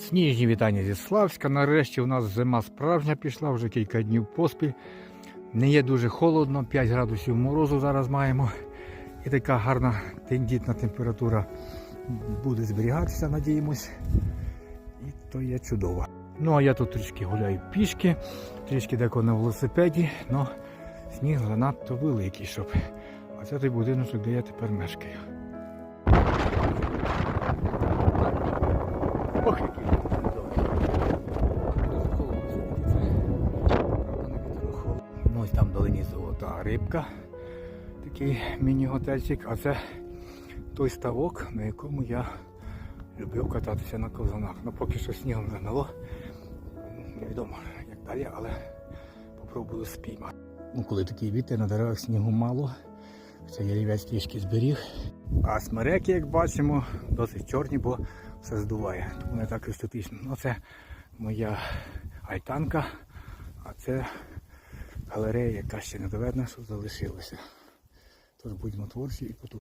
Сніжні вітання зі Славська. Нарешті у нас зима справжня пішла, вже кілька днів поспіль. Не є дуже холодно, 5 градусів морозу зараз маємо. І така гарна тендітна температура буде зберігатися, надіємось. І то є чудово. Ну а я тут трішки гуляю пішки, трішки деко на велосипеді, але сніг занадто великий, щоб. А це той будиночок, де я тепер мешкаю. Ох, який ось там долині золота рибка. Такий міні-готельчик. А це той ставок, на якому я любив кататися на ковзанах. Ну поки що снігом замело. Невідомо як далі, але попробую спіймати. Ну, коли такий вітер на деревах снігу мало, це ялівець трішки зберіг. А смереки, як бачимо, досить чорні, бо все здуває. Тому не так естетично. Ну, це моя альтанка, а це галерея, яка ще не доведена, що залишилася. Тож будьмо творчі і потужні.